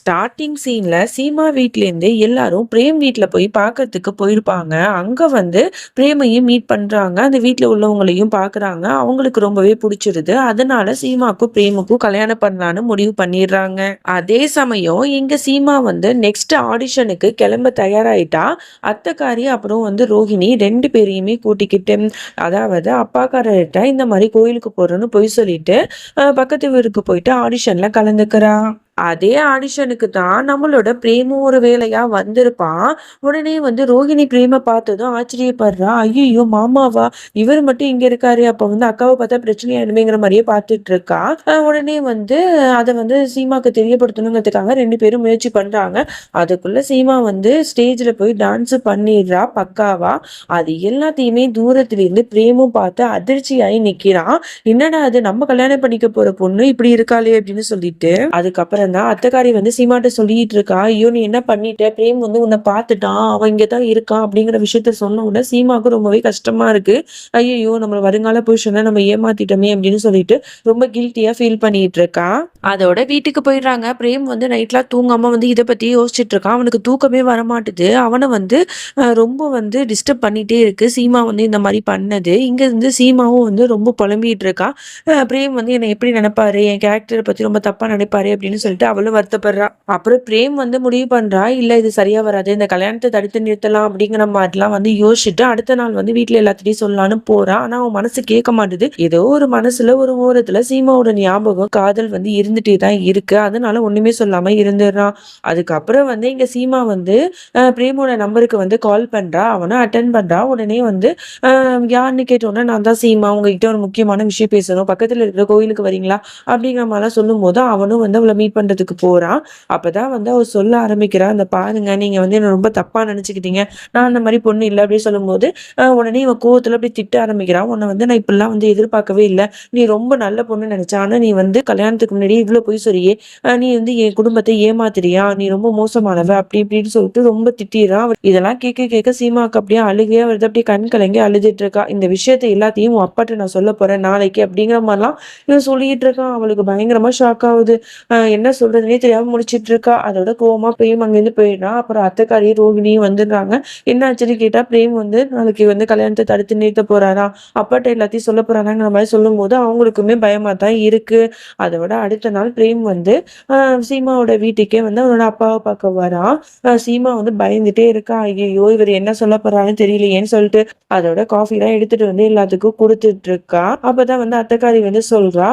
Starting சீன்ல சீமா வீட்லேருந்து எல்லாரும் பிரேம் வீட்டில் போய் பார்க்கறதுக்கு போயிருப்பாங்க. அங்க வந்து பிரேமையும் மீட் பண்றாங்க. அந்த வீட்டில் உள்ளவங்களையும் பார்க்குறாங்க அவங்களுக்கு ரொம்பவே பிடிச்சிருது. அதனால சீமாக்கும் பிரேமுக்கும் கல்யாணம் பண்ணலான்னு முடிவு பண்ணிடுறாங்க. அதே சமயம் இங்க சீமா வந்து நெக்ஸ்ட் ஆடிஷனுக்கு கிளம்ப தயாராயிட்டா. அத்தைக்காரி அப்புறம் வந்து ரோஹிணி ரெண்டு பேரையுமே கூட்டிக்கிட்டு அதாவது அப்பாக்காரர்கிட்ட இந்த மாதிரி கோயிலுக்கு போறோன்னு பொய் சொல்லிட்டு பக்கத்து ஊருக்கு போயிட்டு ஆடிஷன்ல கலந்துக்கிறா. அதே ஆடிஷனுக்கு தான் நம்மளோட பிரேமும் ஒரு வேலையா வந்திருப்பான் உடனே வந்து ரோஹிணி பிரேம பார்த்ததும் ஆச்சரியப்படுறா. ஐயோ மாமாவா? இவர் மட்டும் இங்க இருக்காரு. அப்ப வந்து அக்காவை பார்த்தா பிரச்சனை ஆயிடுமேங்கிற மாதிரியே பார்த்துட்டு இருக்கா உடனே வந்து அதை வந்து சீமாக்கு தெரியப்படுத்தணுங்கிறதுக்காக ரெண்டு பேரும் முயற்சி பண்றாங்க. அதுக்குள்ள சீமா வந்து ஸ்டேஜ்ல போய் டான்ஸ் பண்ணிடுறா பக்காவா. அது எல்லாத்தையுமே தூரத்துல இருந்து பிரேமும் பார்த்து அதிர்ச்சியாயி நிக்கிறான். என்னடா அது நம்ம கல்யாணம் பண்ணிக்க போற பொண்ணு இப்படி இருக்காளே அப்படின்னு சொல்லிட்டு அதுக்கப்புறம் தான் அத்தைக்காரி வந்து சீமாட்ட சொல்லிட்டு இருக்கா ஐயோ நீ என்ன பண்ணிட்ட? பிரேம் வந்து உன்னை பார்த்துட்டான் அவன் இங்கே தான் இருக்கான் அப்படிங்கிற விஷயத்த சொன்ன உடனே சீமாவுக்கு ரொம்பவே கஷ்டமா இருக்கு. ஐயோ நம்ம வருங்கால புருஷனை நம்ம ஏமாத்திட்டோமே அப்படின்னு சொல்லிட்டு ரொம்ப கில்ட்டியா ஃபீல் பண்ணிட்டு இருக்கா. அதோட வீட்டுக்கு போயிடுறாங்க. பிரேம் வந்து நைட்லாம் தூங்காம வந்து இதை பத்தி யோசிச்சுட்டு இருக்கான் அவனுக்கு தூக்கமே வரமாட்டுது. அவனை வந்து ரொம்ப வந்து டிஸ்டர்ப் பண்ணிட்டே இருக்கு. சீமா வந்து இந்த மாதிரி பண்ணது. இங்க இருந்து சீமாவும் வந்து ரொம்ப புலம்பிட்டு இருக்கா. பிரேம் வந்து என்னை எப்படி நினைப்பாரு? என் கேரக்டரை பத்தி ரொம்ப தப்பா நினைப்பாரு? அப்படின்னு சொல்லிட்டு அவளும் வருத்தப்படுறா. அப்புறம் பிரேம் வந்து முடிவு பண்றா இல்ல இது சரியா வராது. இந்த கல்யாணத்தை தடுத்து நிறுத்தலாம் அப்படிங்கிற மாதிரிலாம் வந்து யோசிச்சுட்டு அடுத்த நாள் வந்து வீட்டுல எல்லாத்திட்டையும் சொல்லலாம்னு போறா. ஆனா அவன் மனசு கேட்க மாட்டுது. ஏதோ ஒரு மனசுல ஒரு ஓரத்துல சீமாவோட ஞாபகம் காதல் வந்து இருந்துட்டே தான் இருக்கு. அதனால ஒண்ணுமே சொல்லாம இருந்துடுறான் அதுக்கப்புறம் வந்து இங்க சீமா வந்து பிரேமோட நம்பருக்கு வந்து கால் பண்றா. அவனும் அட்டன் பண்றா. உடனே வந்து யாருன்னு கேட்டோன்னே நான் தான் சீமா. உங்ககிட்ட ஒரு முக்கியமான விஷயம் பேசணும். பக்கத்துல இருக்கிற கோயிலுக்கு வரீங்களா? அப்படிங்கிற மாதிரிலாம் சொல்லும் போது அவனும் வந்து அவளை மீட் பண்றதுக்கு அப்போ அப்பதான் வந்து அவர் சொல்ல ஆரம்பிக்கிறா அந்த பாருங்க நீங்க வந்து என்ன ரொம்ப தப்பா நினச்சிக்கிட்டீங்க. நான் அந்த மாதிரி பொண்ணு இல்லை. அப்படின்னு சொல்லும்போது உடனே இவன் கோவத்துல அப்படி திட்ட ஆரம்பிக்கிறான் உன்னை வந்து நான் இப்படிலாம் வந்து எதிர்பார்க்கவே இல்லை. நீ ரொம்ப நல்ல பொண்ணு நினச்சா. ஆனா நீ வந்து கல்யாணத்துக்கு முன்னாடி இவ்வளவு போய் சொல்லியே நீ வந்து என் குடும்பத்தை ஏமாத்துறியா? நீ ரொம்ப மோசமானவ. அப்படி இப்படின்னு சொல்லிட்டு ரொம்ப திட்டிடுறான் இதெல்லாம் கேட்க கேட்க சீமாக்கு அப்படியே அழுகையா வருது. அப்படியே கண் கலங்கி அழுதுட்டு இருக்கா. இந்த விஷயத்தை எல்லாத்தையும் உன் அப்பாட்ட நான் சொல்ல போறேன். நாளைக்கு அப்படிங்கிற மாதிரிலாம் இவன் சொல்லிட்டு இருக்கான் அவளுக்கு பயங்கரமா ஷாக் ஆகுது. ஆஹ் என்ன சொல்றதுனே தெரியாம முடிச்சிட்டு இருக்கா அதோட கோவமா பிரேம் அங்கிருந்து போயிடுறான் அப்புறம் அத்தைக்காரி ரோகிணியும் வந்துடுறாங்க. என்ன ஆச்சுன்னு கேட்டா பிரேம் வந்து நாளைக்கு வந்து கல்யாணத்தை தடுத்து நிறுத்த போறாரா? அப்பாட்ட எல்லாத்தையும் சொல்ல போறாராங்கிற மாதிரி சொல்லும் போது அவங்களுக்குமே பயமா தான் இருக்கு. அதோட அடுத்த நாள் பிரேம் வந்து ஆஹ் சீமாவோட வீட்டுக்கே வந்து அவனோட அப்பாவை பார்க்க வரான் சீமா வந்து பயந்துட்டே இருக்கா. ஐயோ இவர் என்ன சொல்ல போறாருன்னு தெரியலையேன்னு சொல்லிட்டு அதோட காஃபி எல்லாம் எடுத்துட்டு வந்து எல்லாத்துக்கும் கொடுத்துட்டு இருக்கா. அப்பதான் வந்து அத்தைக்காரி வந்து சொல்றா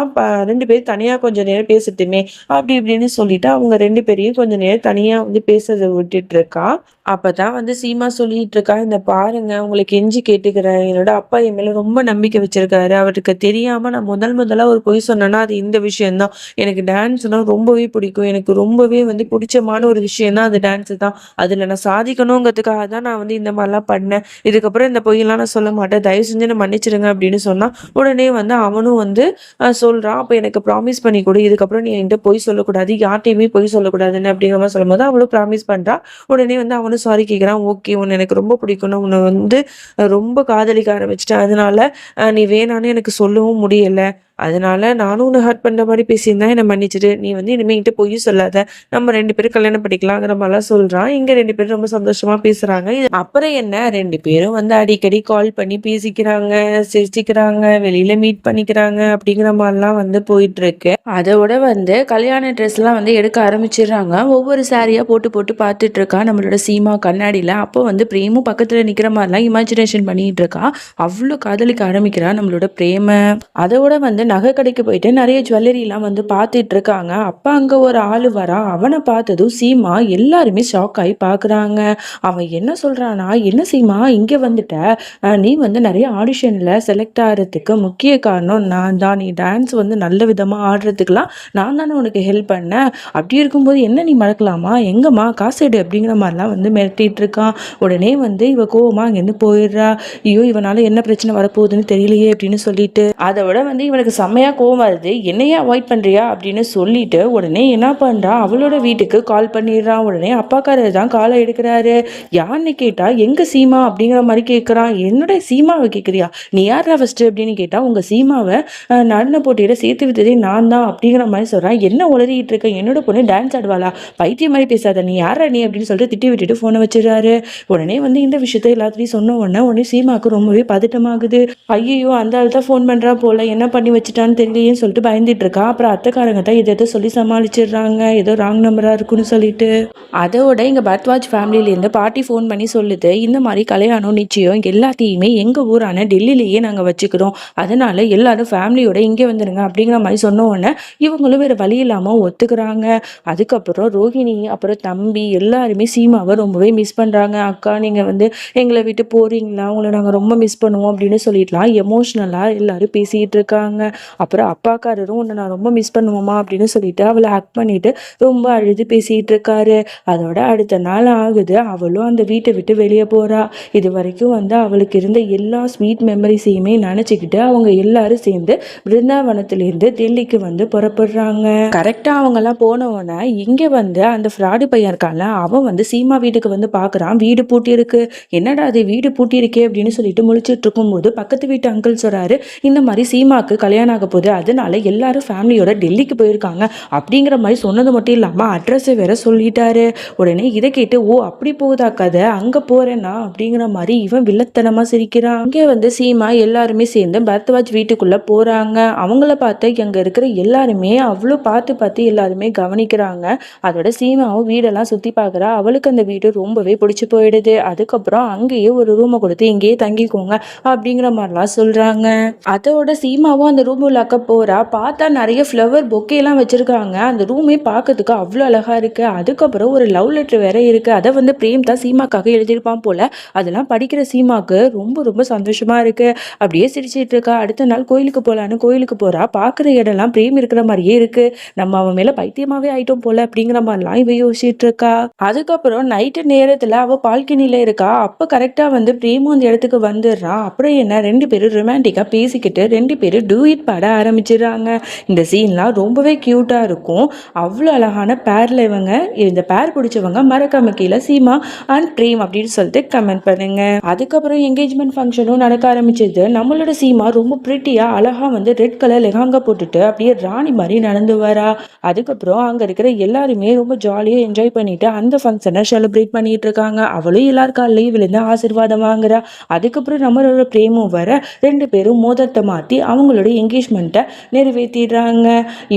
ரெண்டு பேரும் தனியா கொஞ்ச நேரம் பேசிட்டுமே. அப்படி அப்படின்னு சொல்லிட்டு அவங்க ரெண்டு பேரையும் கொஞ்ச நேரம் தனியா வந்து பேசுறத விட்டுட்டு இருக்கா. அப்பதான் வந்து சீமா சொல்லிட்டு இருக்கா இந்த பாருங்க உங்களுக்கு எஞ்சி கேட்டுக்கிறேன். என்னோட அப்பா என் மேல ரொம்ப நம்பிக்கை வச்சிருக்காரு. அவருக்கு தெரியாம நான் முதல் முதலா ஒரு பொய் சொன்னேன்னா அது இந்த விஷயம்தான். எனக்கு டான்ஸ்னா ரொம்பவே பிடிக்கும். எனக்கு ரொம்பவே வந்து பிடிச்சமான ஒரு விஷயம் தான் அது டான்ஸ் தான். அதுல நான் சாதிக்கணுங்கிறதுக்காக தான் நான் வந்து இந்த மாதிரிலாம் பண்ணேன். இதுக்கப்புறம் இந்த பொய்யெல்லாம் நான் சொல்ல மாட்டேன். தயவு செஞ்சு நான் மன்னிச்சிடுங்க அப்படின்னு சொன்னா உடனே வந்து அவனும் வந்து சொல்றான். அப்ப எனக்கு ப்ராமிஸ் பண்ணி கொடு. இதுக்கப்புறம் நீ என்கிட்ட பொய் சொல்லக்கூடாது. யார்ட்டையுமே போய் சொல்லக்கூடாதுன்னு அப்படிங்கிற மாதிரி சொல்லும்போது அவளும் ப்ராமிஸ் பண்றா. உடனே வந்து அவனும் சாரி கேட்குறான் ஓகே உன்னை எனக்கு ரொம்ப பிடிக்கணும் உன்னை வந்து ரொம்ப காதலிக்க ஆரம்பிச்சிட்டேன் அதனால அஹ், நீ வேணான்னு எனக்கு சொல்லவும் முடியல. அதனால நானும் உன்னை ஹர்ட் பண்ற மாதிரி பேசியிருந்தா என்னை மன்னிச்சிடு. நீ வந்து இனிமே என்கிட்ட சொல்லாத. நம்ம ரெண்டு பேரும் கல்யாணம் பண்ணிக்கலாங்கிற மாதிரிலாம் சொல்றான். இங்க ரெண்டு பேரும் ரொம்ப சந்தோஷமா பேசுறாங்க. இது அப்புறம் என்ன? ரெண்டு பேரும் வந்து அடிக்கடி கால் பண்ணி பேசிக்கிறாங்க சிரிச்சுக்கிறாங்க வெளியில மீட் பண்ணிக்கிறாங்க அப்படிங்கிற மாதிரிலாம் வந்து போயிட்டு இருக்கு அதோட வந்து கல்யாண ட்ரெஸ் எல்லாம் வந்து எடுக்க ஆரம்பிச்சிடுறாங்க. ஒவ்வொரு சாரியா போட்டு போட்டு பார்த்துட்டு இருக்கா நம்மளோட சீமா கண்ணாடியில. அப்போ வந்து பிரேமும் பக்கத்துல நிக்கிற மாதிரிலாம் இமேஜினேஷன் பண்ணிட்டு இருக்கா. அவ்வளோ காதலிக்க ஆரம்பிக்கிறா நம்மளோட பிரேம. அதோட வந்து நகை கடைக்கு போயிட்டு நிறைய ஜுவல்லரிலாம் வந்து பார்த்துட்டு இருக்காங்க. அப்போ அங்கே ஒரு ஆளு வரா. அவனை பார்த்ததும் சீமா எல்லாருமே ஷாக் ஆகி பார்க்குறாங்க. அவன் என்ன சொல்கிறானா என்ன சீமா இங்கே வந்துட்ட? நீ வந்து நிறைய ஆடிஷனில் செலக்ட் ஆகிறதுக்கு முக்கிய காரணம் நான் தான். நீ டான்ஸ் வந்து நல்ல விதமாக ஆடுறதுக்கெலாம் நான் தானே உனக்கு ஹெல்ப் பண்ணேன். அப்படி இருக்கும்போது என்ன நீ மறக்கலாமா? எங்கம்மா காசு எடு அப்படிங்கிற மாதிரிலாம் வந்து மிரட்டிகிட்டு இருக்கான். உடனே வந்து இவ கோவமா அங்கேருந்து போயிடுறா. ஐயோ இவனால என்ன பிரச்சனை வரப்போகுதுன்னு தெரியலையே அப்படின்னு சொல்லிட்டு அதை விட வந்து இவனுக்கு செம்மையாக கோவம் வருது. என்னையே அவாய்ட் பண்ணுறியா அப்படின்னு சொல்லிட்டு உடனே என்ன பண்ணுறா அவளோட வீட்டுக்கு கால் பண்ணிடுறான் உடனே அப்பாக்காரர் தான் காலை எடுக்கிறாரு. யாருன்னு கேட்டால் எங்கே சீமா? அப்படிங்கிற மாதிரி கேட்குறான் என்னோட சீமாவை கேட்குறியா நீ யார் ஃபஸ்ட்டு அப்படின்னு கேட்டால் உங்கள் சீமாவை நடன போட்டியில் சேர்த்து விட்டதே நான் தான். அப்படிங்கிற மாதிரி சொல்கிறான் என்ன உளறிட்டு இருக்க? என்னோட பொண்ணு டான்ஸ் ஆடுவாளா? பைத்தியம் மாதிரி பேசாத. நீ யாரா நீ? அப்படின்னு சொல்லிட்டு திட்டி விட்டுட்டு ஃபோனை வச்சிடறாரு. உடனே வந்து இந்த விஷயத்த எல்லாத்தையும் சொன்ன உடனே உடனே சீமாவுக்கு ரொம்பவே பதட்டமாகுது. ஐயோ அந்த ஆள் தான் ஃபோன் பண்ணுறா போல. என்ன பண்ணி வச்சு வச்சுட்டான்னு தெரியலையேன்னு சொல்லிட்டு பயந்துட்டு இருக்கா. அப்புறம் அத்தைக்காரங்க தான் இதை எதை சொல்லி சமாளிச்சிடுறாங்க. ஏதோ ராங் நம்பராக இருக்குன்னு சொல்லிட்டு. அதோட இங்கே பத்வாஜ் ஃபேமிலியிலேருந்து பாட்டி ஃபோன் பண்ணி சொல்லுது. இந்த மாதிரி கல்யாணம் நிச்சயம் எல்லாத்தையுமே எங்கள் ஊரான டெல்லியிலேயே நாங்கள் வச்சுக்கிறோம். அதனால எல்லாரும் ஃபேமிலியோட இங்கே வந்துடுங்க அப்படிங்கிற மாதிரி சொன்ன உடனே இவங்களும் வேறு வழி இல்லாமல் ஒத்துக்கிறாங்க. அதுக்கப்புறம் ரோஹிணி அப்புறம் தம்பி எல்லாருமே சீமாவை ரொம்பவே மிஸ் பண்ணுறாங்க அக்கா நீங்கள் வந்து எங்களை விட்டு போகிறீங்களா உங்களை நாங்கள் ரொம்ப மிஸ் பண்ணுவோம் அப்படின்னு சொல்லிடலாம் எமோஷ்னலாக எல்லாரும் பேசிகிட்டு இருக்காங்க. அப்புறம் அப்பாக்காரரும் உன்னை நான் ரொம்ப மிஸ் பண்ணுவோமா? அப்படின்னு சொல்லிட்டு அவளை ஹக் பண்ணிட்டு ரொம்ப அழுது பேசிகிட்டு இருக்காரு. அதோட அடுத்த நாள் ஆகுது. அவளும் அந்த வீட்டை விட்டு வெளியே போகிறா இது வரைக்கும் வந்து அவளுக்கு இருந்த எல்லா ஸ்வீட் மெமரிஸையுமே நினச்சிக்கிட்டு அவங்க எல்லாரும் சேர்ந்து பிருந்தாவனத்துலேருந்து டெல்லிக்கு வந்து புறப்படுறாங்க. கரெக்டாக அவங்கெல்லாம் போனவொடனே இங்கே வந்து அந்த ஃப்ராடு பையன் இருக்கான்ல அவன் வந்து சீமா வீட்டுக்கு வந்து பார்க்குறான் வீடு பூட்டி இருக்கு. என்னடா அது வீடு பூட்டி இருக்கே? அப்படின்னு சொல்லிட்டு முழிச்சிட்டு இருக்கும்போது பக்கத்து வீட்டு அங்கிள் சொல்கிறாரு இந்த மாதிரி சீமாக்கு கல்யாணம் கல்யாணம் ஆக போகுது. அதனால எல்லாரும் ஃபேமிலியோட டெல்லிக்கு போயிருக்காங்க. அப்படிங்கிற மாதிரி சொன்னது மட்டும் இல்லாமல் அட்ரஸை வேற சொல்லிட்டாரு. உடனே இதை கேட்டு ஓ அப்படி போகுதா கதை? அங்கே போகிறேன்னா அப்படிங்கிற மாதிரி இவன் வில்லத்தனமாக சிரிக்கிறான். அங்கே வந்து சீமா எல்லாருமே சேர்ந்து பரத்வாஜ் வீட்டுக்குள்ளே போகிறாங்க அவங்கள பார்த்து அங்கே இருக்கிற எல்லாருமே அவ்வளோ பார்த்து பார்த்து எல்லாருமே கவனிக்கிறாங்க. அதோட சீமாவும் வீடெல்லாம் சுற்றி பார்க்குறா. அவளுக்கு அந்த வீடு ரொம்பவே பிடிச்சி போயிடுது. அதுக்கப்புறம் அங்கேயே ஒரு ரூமை கொடுத்து இங்கேயே தங்கிக்கோங்க. அப்படிங்கிற மாதிரிலாம் சொல்கிறாங்க அதோட சீமாவும் அந்த ரூம் உள்ளாக்க போகிறா பார்த்தா நிறைய ஃப்ளவர் பொக்கேலாம் வச்சுருக்காங்க. அந்த ரூமே பார்க்கறதுக்கு அவ்வளோ அழகாக இருக்குது அதுக்கப்புறம் ஒரு லவ் லெட்ரு வேற இருக்குது அதை வந்து பிரேம் தான் சீமாக்காக எழுதியிருப்பான் போல். அதெல்லாம் படிக்கிற சீமாவுக்கு ரொம்ப ரொம்ப சந்தோஷமாக இருக்குது அப்படியே சிரிச்சிட்டு இருக்கா. அடுத்த நாள் கோயிலுக்கு போகலான்னு கோயிலுக்கு போகிறா பார்க்குற இடம்லாம் பிரேம் இருக்கிற மாதிரியே இருக்குது நம்ம அவன் மேலே பைத்தியமாகவே ஆயிட்டோம் போல் அப்படிங்கிற மாதிரிலாம் இவ யோசிச்சுட்டு இருக்கா. அதுக்கப்புறம் நைட்டு நேரத்தில் அவள் பால்கனியில் இருக்கா. அப்போ கரெக்டாக வந்து பிரேமும் அந்த இடத்துக்கு வந்துடுறான் அப்புறம் என்ன? ரெண்டு பேரும் ரொமான்டிக்காக பேசிக்கிட்டு ரெண்டு பேரும் டூ பட ஆரம்பிச்சிடுறாங்க. இந்த சீன்லாம் ரொம்பவே க்யூட்டாக இருக்கும். அவ்வளோ அழகான பேரில் இவங்க இந்த பேர் பிடிச்சவங்க மறக்காம கீழே சீமா அண்ட் பிரேம் அப்படின்னு சொல்லிட்டு கமெண்ட் பண்ணுங்க. அதுக்கப்புறம் என்கேஜ்மெண்ட் ஃபங்க்ஷனும் நடக்க ஆரம்பிச்சது. நம்மளோட சீமா ரொம்ப ப்ரிட்டியாக அழகாக வந்து ரெட் கலர் லெஹாங்கா போட்டுட்டு அப்படியே ராணி மாதிரி நடந்து வரா. அதுக்கப்புறம் அங்கே இருக்கிற எல்லாருமே ரொம்ப ஜாலியாக என்ஜாய் பண்ணிட்டு அந்த ஃபங்க்ஷனை செலிப்ரேட் பண்ணிட்டு இருக்காங்க. அவளும் எல்லார் காலையும் விழுந்து ஆசீர்வாதம் வாங்குறா. அதுக்கப்புறம் நம்மளோட பிரேமும் வர ரெண்டு பேரும் மோதத்தை மாற்றி அவங்களோட என்கேஜ்மெண்ட்டை நிறைவேற்றிடுறாங்க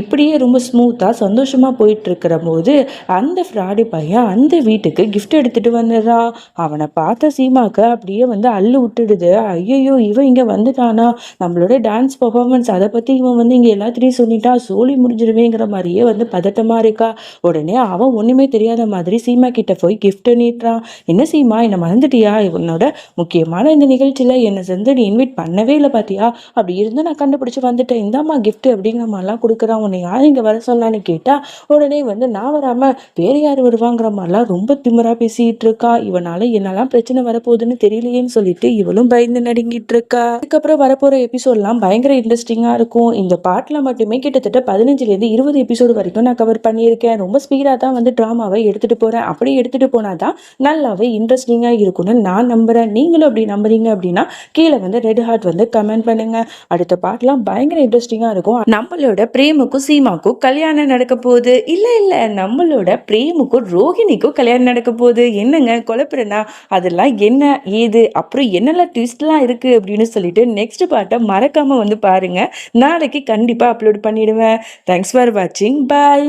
இப்படியே ரொம்ப ஸ்மூத்தாக சந்தோஷமாக போயிட்டுருக்கிற போது அந்த ஃப்ராடி பையன் அந்த வீட்டுக்கு கிஃப்ட் எடுத்துகிட்டு வந்துடுறான் அவனை பார்த்த சீமாவுக்கு அப்படியே வந்து அள்ளு விட்டுடுது. ஐயோ இவன் இங்கே வந்துட்டானா? நம்மளோட டான்ஸ் பர்ஃபார்மன்ஸ் அதை பற்றி இவன் வந்து இங்கே எல்லாத்திலையும் சொல்லிட்டா சோழி முடிஞ்சிருவேங்கிற மாதிரியே வந்து பதட்டமாக இருக்கா. உடனே அவன் ஒன்றுமே தெரியாத மாதிரி சீமா கிட்ட போய் கிஃப்ட் நீட்டுறான். என்ன சீமா என்னை மறந்துட்டியா? இவனோட முக்கியமான இந்த நிகழ்ச்சியில் என்னை சேர்ந்து நீ இன்வைட் பண்ணவே இல்லை பார்த்தியா அப்படி இருந்து நான் கண்டுபிடிச்சி வந்துட்டேன். இந்தாம்மா கிஃப்ட் அப்படிங்கிற மாதிரிலாம் கொடுக்குறான் உன்னை யார் இங்கே வர சொல்லான்னு கேட்டால் உடனே வந்து நான் வராமல் வேறு யார் வருவாங்கிற மாதிரிலாம் ரொம்ப திமிராக பேசிகிட்டு இருக்கா. இவனால் என்னெல்லாம் பிரச்சனை வரப்போகுதுன்னு தெரியலையேன்னு சொல்லிட்டு இவளும் பயந்து நடுங்கிட்டு இருக்கா. அதுக்கப்புறம் வரப்போகிற எபிசோட்லாம் பயங்கர இன்ட்ரெஸ்டிங்காக இருக்கும். இந்த பாட்டில் மட்டுமே கிட்டத்தட்ட பதினஞ்சுலேருந்து இருபது எபிசோடு வரைக்கும் நான் கவர் பண்ணியிருக்கேன். ரொம்ப ஸ்பீடாக தான் வந்து ட்ராமாவை எடுத்துகிட்டு போகிறேன் அப்படி எடுத்துகிட்டு போனால் தான் நல்லாவே இன்ட்ரெஸ்டிங்காக இருக்கும்னு நான் நம்புகிறேன் நீங்களும் அப்படி நம்புறீங்க அப்படின்னா கீழே வந்து ரெட் ஹார்ட் வந்து கமெண்ட் பண்ணுங்கள் அடுத்த பாட்டெலாம் பயங்கர இன்ட்ரெஸ்டிங்காக இருக்கும். நம்மளோட பிரேமுக்கும் சீமாக்கும் கல்யாணம் நடக்க போகுது. இல்லை இல்லை நம்மளோட பிரேமுக்கும் ரோஹிணிக்கும் கல்யாணம் நடக்க போகுது. என்னங்க குழப்பறேன்னா அதெல்லாம் என்ன ஏது? அப்புறம் என்னெல்லாம் ட்விஸ்ட்லாம் இருக்குது அப்படின்னு சொல்லிட்டு நெக்ஸ்ட் பாட்டை மறக்காமல் வந்து பாருங்கள் நாளைக்கு கண்டிப்பாக அப்லோட் பண்ணிடுவேன். தேங்க்ஸ் ஃபார் வாட்சிங் பாய்